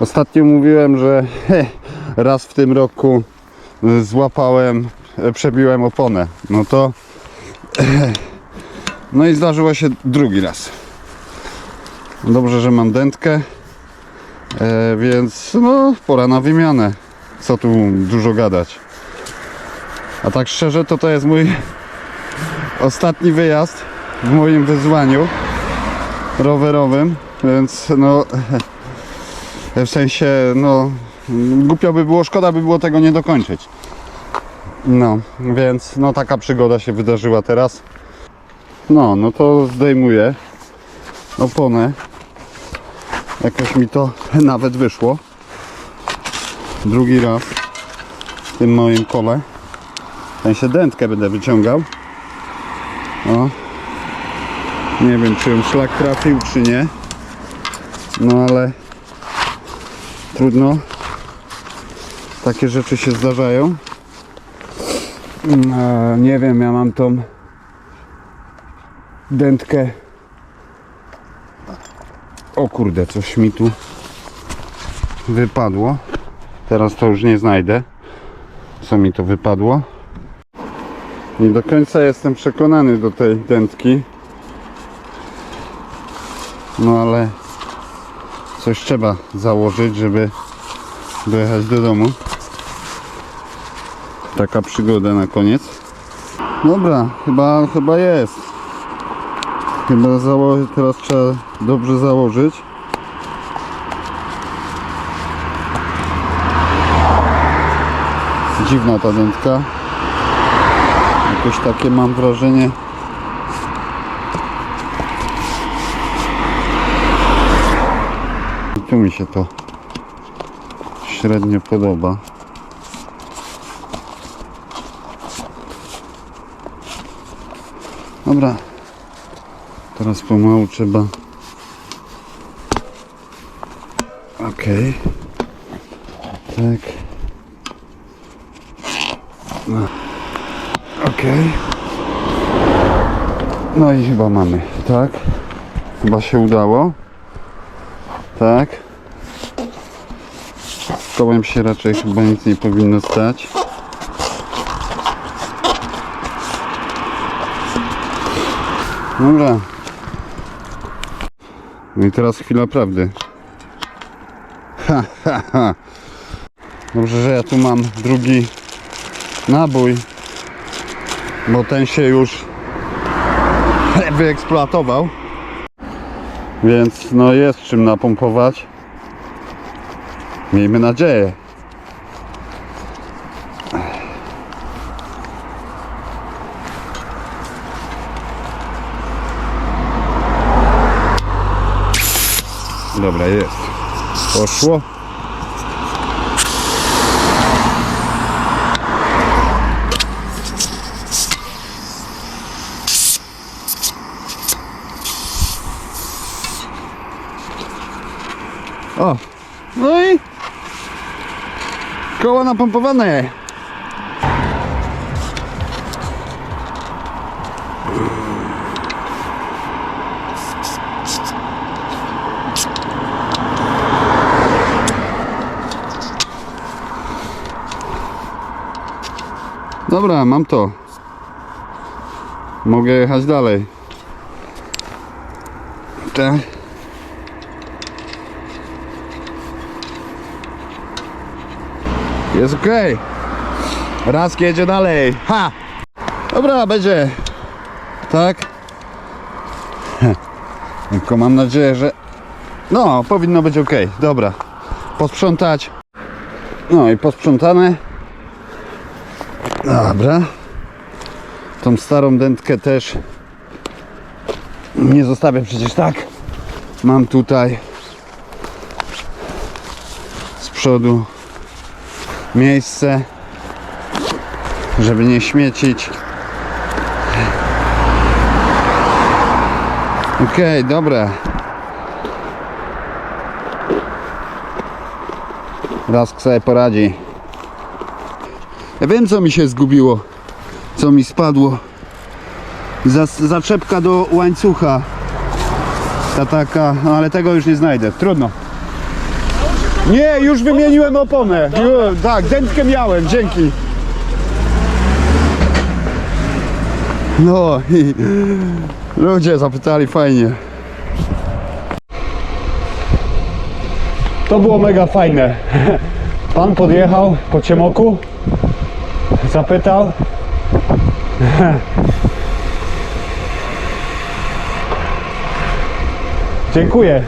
Ostatnio mówiłem, że he, raz w tym roku y, złapałem, e, przebiłem oponę. No to no i zdarzyło się drugi raz. Dobrze, że mam dętkę, e, więc no pora na wymianę. Co tu dużo gadać. A tak szczerze to to jest mój ostatni wyjazd w moim wyzwaniu rowerowym, więc no w sensie no głupio by było, szkoda by było tego nie dokończyć. No, więc no taka przygoda się wydarzyła teraz. No, no to zdejmuję oponę. Jakoś mi to nawet wyszło. Drugi raz w tym moim kole. W sensie dętkę będę wyciągał. O. Nie wiem, czy ją szlak trafił, czy nie. No ale trudno. Takie rzeczy się zdarzają. Mm, Nie wiem, ja mam tą dętkę. O kurde, coś mi tu wypadło. Teraz to już nie znajdę. Co mi to wypadło? Nie do końca jestem przekonany do tej dętki. No ale coś trzeba założyć, żeby dojechać do domu. Taka przygoda na koniec. Dobra, chyba, chyba jest. Chyba zało- teraz trzeba dobrze założyć. Dziwna ta dętka. Jakoś takie mam wrażenie. Tu mi się to średnio podoba. Dobra. Teraz pomału trzeba. Okej. Tak. No. Okej. No i chyba mamy, tak? Chyba się udało. Tak. Z kołem się raczej chyba nic nie powinno stać. Dobra. No i teraz chwila prawdy. Ha, ha, ha. Dobrze, że ja tu mam drugi nabój, bo ten się już wyeksploatował. Więc no jest czym napompować. Miejmy nadzieję. Dobra, jest. Poszło. O, no i koło napompowane. Dobra, mam to. Mogę jechać dalej. Tak. Jest ok. Raz jedzie dalej. Ha! Dobra, będzie. Tak. Tylko mam nadzieję, że. No, powinno być ok. Dobra. Posprzątać. No i posprzątane. Dobra. Tą starą dętkę też nie zostawię przecież tak. Mam tutaj z przodu miejsce, żeby nie śmiecić. Okej, dobra. Raz sobie poradzi. Ja wiem co mi się zgubiło, co mi spadło. Zaczepka do łańcucha. Ta taka, no ale tego już nie znajdę. Trudno. Nie, już wymieniłem oponę. Ju- Tak, dętkę miałem, dzięki. No i ludzie zapytali fajnie. To było mega fajne. Pan podjechał po ciemoku, zapytał. Dziękuję.